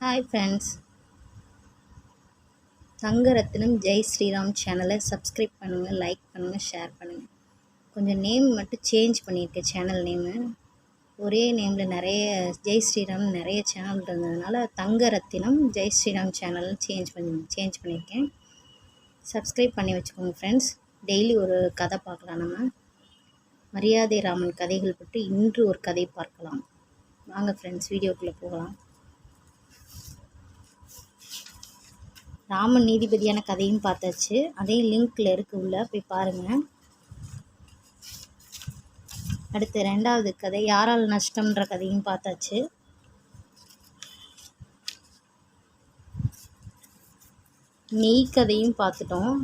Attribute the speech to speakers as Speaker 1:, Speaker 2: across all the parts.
Speaker 1: Hi friends Thangarathnam Jai Sriram சேனலை subscribe பண்ணுங்கள் like பண்ணுங்கள் ஷேர் பண்ணுங்கள் கொஞ்சம் நேம் மட்டும் சேஞ்ச் பண்ணியிருக்கேன் சேனல் நேமு ஒரே நேமில் நிறைய ஜெய் ஸ்ரீராம் நிறைய சேனல் இருந்ததுனால தங்கரத்தினம் ஜெய் ஸ்ரீராம் சேனல் சேஞ்ச் பண்ணி சேஞ்ச் பண்ணியிருக்கேன் சப்ஸ்கிரைப் பண்ணி வச்சுக்கோங்க ஃப்ரெண்ட்ஸ் டெய்லி ஒரு கதை பார்க்கலாம் நம்ம. மரியாதை ராமன் கதைகள் பற்றி இன்று ஒரு கதை பார்க்கலாம். வாங்க ஃப்ரெண்ட்ஸ் வீடியோக்குள்ளே போகலாம். ராமன் நீதிபதியான கதையும் பார்த்தாச்சு. அதே லிங்க்கில் இருக்கு உள்ள போய் பாருங்கள் அடுத்து ரெண்டாவது கதை யாரால் நஷ்டம்ன்ற கதையும் பார்த்தாச்சு. நெய் கதையும் பார்த்துட்டோம்.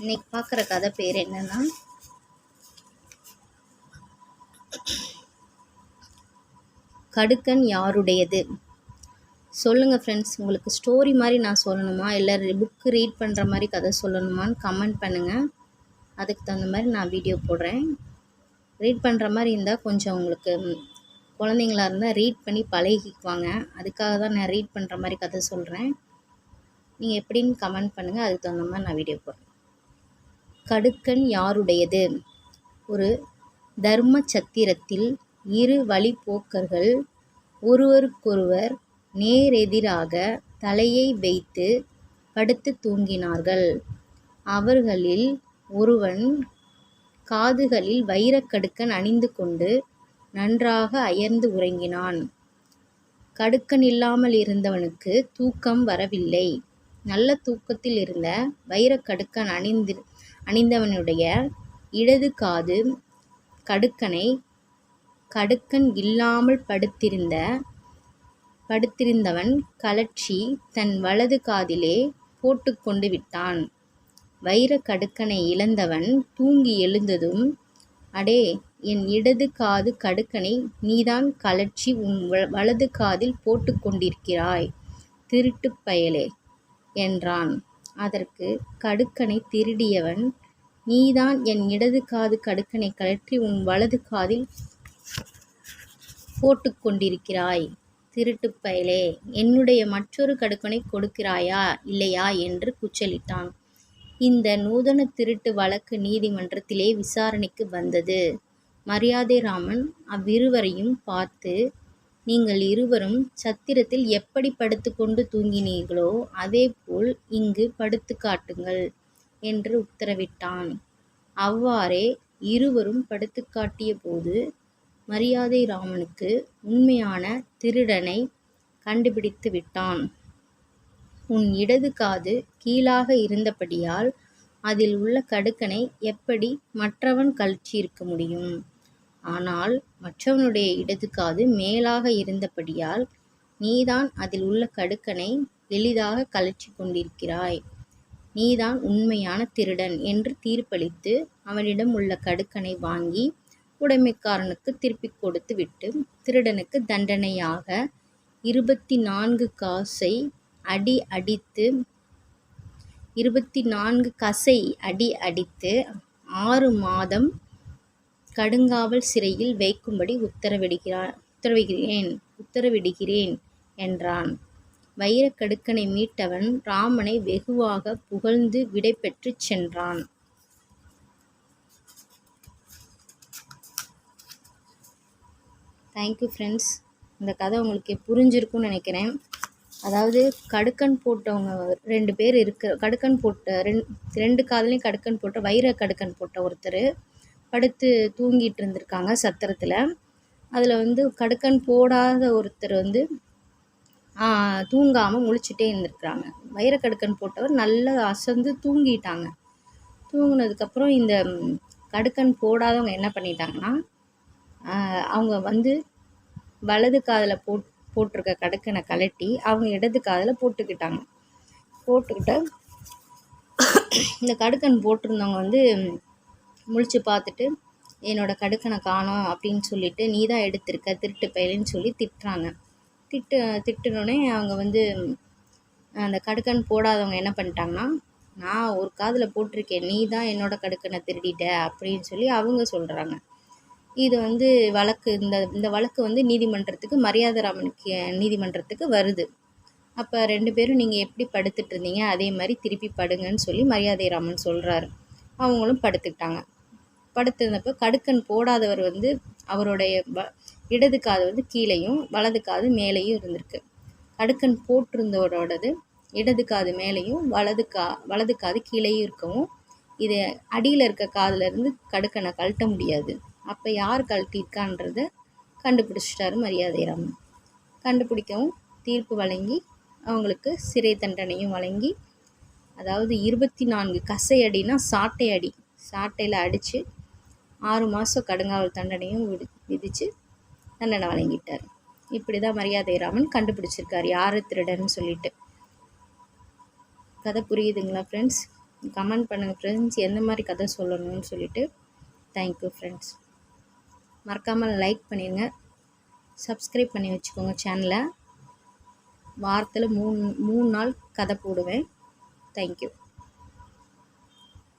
Speaker 1: இன்னைக்கு பார்க்குற கதை பேர் என்னன்னா கடுக்கன் யாருடையது? சொல்லுங்கள் ஃப்ரெண்ட்ஸ் உங்களுக்கு ஸ்டோரி மாதிரி நான் சொல்லணுமா? இல்லை புக்கு ரீட் பண்ணுற மாதிரி கதை சொல்லணுமான்னு கமெண்ட் பண்ணுங்கள் அதுக்கு தகுந்த மாதிரி நான் வீடியோ போடுறேன். ரீட் பண்ணுற மாதிரி இருந்தால் கொஞ்சம் உங்களுக்கு குழந்தைங்களா இருந்தால் ரீட் பண்ணி பழகிக்குவாங்க. அதுக்காக தான் நான் ரீட் பண்ணுற மாதிரி கதை சொல்கிறேன் நீங்கள் எப்படின்னு கமெண்ட் பண்ணுங்கள் அதுக்கு தகுந்த மாதிரி நான் வீடியோ போடுறேன். கடுக்கன் யாருடையது? ஒரு தர்ம சத்திரத்தில் இரு வழிப்போக்கர்கள் ஒருவருக்கொருவர் நேரெதிராக தலையை வைத்து படுத்து தூங்கினார்கள். அவர்களில் ஒருவன் காதுகளில் வைரக்கடுக்கன் அணிந்து கொண்டு நன்றாக அயர்ந்து உறங்கினான். கடுக்கன் இல்லாமல் இருந்தவனுக்கு தூக்கம் வரவில்லை. நல்ல தூக்கத்தில் இருந்த வைரக்கடுக்கன் அணிந்து அணிந்தவனுடைய இடது காது கடுக்கனை கடுக்கன் இல்லாமல் படுத்திருந்த படுத்திருந்தவன் கலற்றி தன் வலது காதிலே போட்டுக்கொண்டு விட்டான். வைர கடுக்கனை இழந்தவன் தூங்கி எழுந்ததும் அடே என் இடது காது கடுக்கனை நீதான் கலற்றி உன் வலது காதில் போட்டு கொண்டிருக்கிறாய். திருட்டு பயலே என்றான். அதற்கு கடுக்கனை திருடியவன் நீதான் என் இடது காது கடுக்கனை கழற்றி உன் வலது காதில் போட்டுக்கொண்டிருக்கிறாய். திருட்டுப்பயலே பயலே என்னுடைய மற்றொரு கடுக்கனை கொடுக்கிறாயா இல்லையா என்று குச்சலிட்டான். இந்த நூதன திருட்டு வழக்கு நீதிமன்றத்திலே விசாரணைக்கு வந்தது. மரியாதை ராமன் அவ்விருவரையும் பார்த்து நீங்கள் இருவரும் சத்திரத்தில் எப்படி படுத்துக்கொண்டு தூங்கினீர்களோ அதேபோல் இங்கு படுத்து காட்டுங்கள் என்று உத்தரவிட்டான். அவ்வாறே இருவரும் படுத்து காட்டிய போது மரியாதை ராமனுக்கு உண்மையான திருடனை கண்டுபிடித்து விட்டான். உன் இடது காது கீழாக இருந்தபடியால் அதில் உள்ள கடுக்கனை எப்படி மற்றவன் கழற்றியிருக்க முடியும்? ஆனால் மற்றவனுடைய இடது காது மேலாக இருந்தபடியால் நீதான் அதில் உள்ள கடுக்கனை எளிதாக கழற்றி கொண்டிருக்கிறாய். நீதான் உண்மையான திருடன் என்று தீர்ப்பளித்து அவனிடம் உள்ள கடுக்கனை வாங்கி உடைமைக்காரனுக்கு திருப்பிக் கொடுத்து விட்டு திருடனுக்கு தண்டனையாக இருபத்தி நான்கு காசை அடி அடித்து இருபத்தி நான்கு கசை அடி அடித்து ஆறு மாதம் கடுங்காவல் சிறையில் வைக்கும்படி உத்தரவிடுகிறார் உத்தரவிடுகிறேன் உத்தரவிடுகிறேன் என்றான். வைரக்கடுக்கனை மீட்டவன் ராமனை வெகுவாக புகழ்ந்து விடைபெற்றுச் சென்றான். தேங்க்யூ ஃப்ரெண்ட்ஸ் இந்த கதை உங்களுக்கு புரிஞ்சிருக்கும்னு நினைக்கிறேன். அதாவது கடுக்கன் போட்டவங்க ரெண்டு பேர் இருக்க கடுக்கன் போட்ட ரெண்டு ரெண்டு காதலையும் கடுக்கன் போட்ட வைர கடுக்கன் போட்ட ஒருத்தர் படுத்து தூங்கிட்டு இருந்திருக்காங்க சத்திரத்தில். அதில் வந்து கடுக்கன் போடாத ஒருத்தர் வந்து தூங்காமல் முழிச்சிட்டே இருந்திருக்கிறாங்க. வைரக்கடுக்கன் போட்டவர் நல்லா அசந்து தூங்கிட்டாங்க. தூங்கினதுக்கப்புறம் இந்த கடுக்கன் போடாதவங்க என்ன பண்ணிட்டாங்கன்னா அவங்க வந்து வலது காதில் போட் போட்டிருக்க கடுக்கனை கழட்டி அவங்க இடது காதில் போட்டுக்கிட்டாங்க. போட்டுக்கிட்ட இந்த கடுக்கன் போட்டிருந்தவங்க வந்து முழிச்சு பார்த்துட்டு என்னோடய கடுக்கனை காணோம் அப்படின்னு சொல்லிட்டு நீ தான் எடுத்திருக்க திருட்டு பயிலுன்னு சொல்லி திட்டுறாங்க. திட்டு திட்டுனோடனே அவங்க வந்து அந்த கடுக்கன் போடாதவங்க என்ன பண்ணிட்டாங்கன்னா நான் ஒரு காதில் போட்டிருக்கேன் நீ தான் என்னோடய கடுக்கனை திருடிட்ட அப்படின்னு சொல்லி அவங்க சொல்கிறாங்க இது வந்து வழக்கு இந்த இந்த வழக்கு வந்து நீதிமன்றத்துக்கு மரியாதைராமனுக்கு நீதிமன்றத்துக்கு வருது. அப்போ ரெண்டு பேரும் நீங்கள் எப்படி படுத்துட்டு இருந்தீங்க அதே மாதிரி திருப்பி படுங்கன்னு சொல்லி மரியாதைராமன் சொல்கிறாரு அவங்களும் படுத்துக்கிட்டாங்க. படுத்திருந்தப்போ கடுக்கன் போடாதவர் வந்து அவருடைய வ இடது காது வந்து கீழேயும் வலது காது மேலேயும் இருந்திருக்கு. கடுக்கன் போட்டிருந்தவரோடது இடது காது மேலேயும் வலது கா வலது காது கீழேயும் இருக்கவும் இது அடியில் இருக்க காதுலேருந்து கடுக்கனை கழட்ட முடியாது. அப்போ யார் கழட்டியிருக்கான்றத கண்டுபிடிச்சிட்டாரு மரியாதை ராமன் கண்டுபிடிக்கவும் தீர்ப்பு வழங்கி அவங்களுக்கு சிறை தண்டனையும் வழங்கி அதாவது இருபத்தி நான்கு கசையடினா சாட்டை அடி சாட்டையில் அடித்து ஆறு மாதம் கடுங்காவல் தண்டனையும் விடு விதித்து தண்டனை வழங்கிட்டார். இப்படி தான் மரியாதை ராமன் கண்டுபிடிச்சிருக்கார். யார் திருடன்னு சொல்லிட்டு. கதை புரியுதுங்களா ஃப்ரெண்ட்ஸ் கமெண்ட் பண்ணுங்கள் ஃப்ரெண்ட்ஸ் எந்த மாதிரி கதை சொல்லணும்னு சொல்லிட்டு. தேங்க்யூ ஃப்ரெண்ட்ஸ் மறக்காமல் லைக் பண்ணிடுங்க சப்ஸ்கிரைப் பண்ணி வச்சுக்கோங்க சேனலை வாரத்தில் மூணு மூணு நாள் கதை போடுவேன். தேங்க்யூ